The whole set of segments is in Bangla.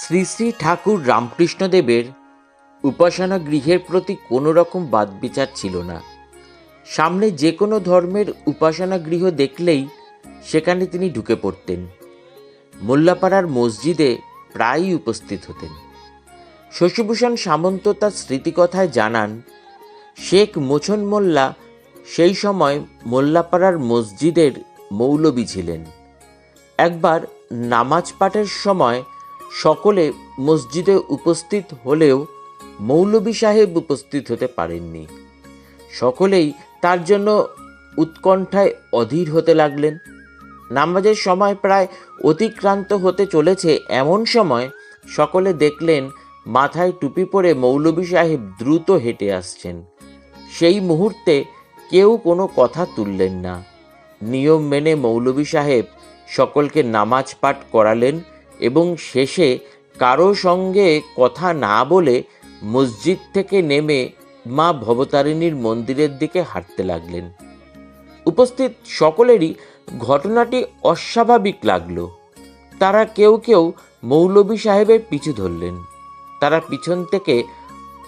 শ্রী শ্রী ঠাকুর রামকৃষ্ণদেবের উপাসনা গৃহের প্রতি কোনো রকম বাদবিচার ছিল না। সামনে যে কোনো ধর্মের উপাসনা গৃহ দেখলেই সেখানে তিনি ঢুকে পড়তেন। মোল্লাপাড়ার মসজিদে প্রায়ই উপস্থিত হতেন। শশীভূষণ সামন্ত তার স্মৃতিকথায় জানান, শেখ মোছন মোল্লা সেই সময় মোল্লাপাড়ার মসজিদের মৌলবী ছিলেন। একবার নামাজ পাঠের সময় সকলে মসজিদে উপস্থিত হলেও মৌলবী সাহেব উপস্থিত হতে পারেননি। সকলেই তার জন্য উৎকণ্ঠায় অধীর হতে লাগলেন। নামাজের সময় প্রায় অতিক্রান্ত হতে চলেছে এমন সময় সকলে দেখলেন মাথায় টুপি পরে মৌলবী সাহেব দ্রুত হেঁটে আসছেন। সেই মুহূর্তে কেউ কোনো কথা তুললেন না। নিয়ম মেনে মৌলবী সাহেব সকলকে নামাজ পাঠ করালেন এবং শেষে কারও সঙ্গে কথা না বলে মসজিদ থেকে নেমে মা ভবতারিণীর মন্দিরের দিকে হাঁটতে লাগলেন। উপস্থিত সকলেরই ঘটনাটি অস্বাভাবিক লাগল। তারা কেউ কেউ মৌলবী সাহেবের পিছু ধরলেন। তারা পিছন থেকে,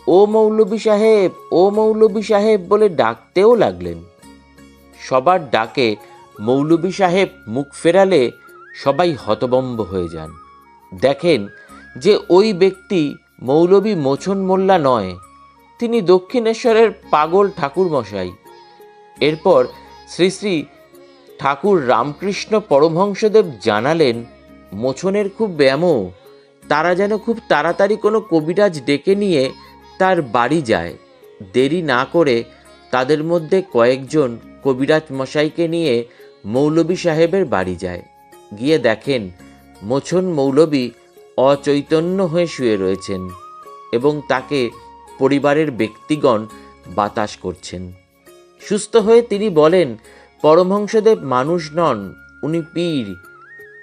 ও মৌলবী সাহেব, ও মৌলবী সাহেব বলে ডাকতেও লাগলেন। সবার ডাকে মৌলবী সাহেব মুখ ফেরালে সবাই হতবম্ব হয়ে যান। দেখেন যে ওই ব্যক্তি মৌলবী মোছন মোল্লা নয়, তিনি দক্ষিণেশ্বরের পাগল ঠাকুর মশাই এরপর শ্রী শ্রী ঠাকুর রামকৃষ্ণ পরমহংসদেব জানালেন মোছনের খুব ব্যামো তারা যেন খুব তাড়াতাড়ি কোনো কবিরাজ ডেকে নিয়ে তার বাড়ি যায়। দেরি না করে তাদের মধ্যে কয়েকজন কবিরাজ মশাইকে নিয়ে মৌলবী সাহেবের বাড়ি যায়। গিয়ে দেখেন মোছন মৌলবী অচৈতন্য হয়ে শুয়ে রয়েছেন এবং তাকে পরিবারের ব্যক্তিগণ বাতাস করছেন। সুস্থ হয়ে তিনি বলেন, পরমহংসদেব মানুষ নন, উনি পীর,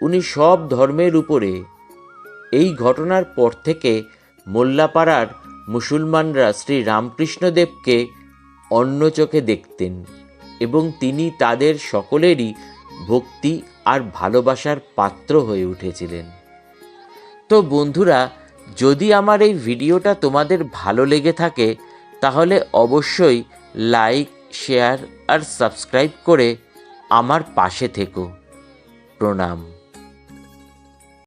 উনি সব ধর্মের উপরে। এই ঘটনার পর থেকে মোল্লাপাড়ার মুসলমানরা শ্রী রামকৃষ্ণদেবকে অন্য চোখে দেখতেন এবং তিনি তাদের সকলেরই ভক্তি আর ভালোবাসার পাত্র হয়ে উঠেছিলেন। তো বন্ধুরা, যদি আমার এই ভিডিওটা তোমাদের ভালো লেগে থাকে, তাহলে অবশ্যই লাইক, শেয়ার আর সাবস্ক্রাইব করে আমার পাশে থেকো। প্রণাম।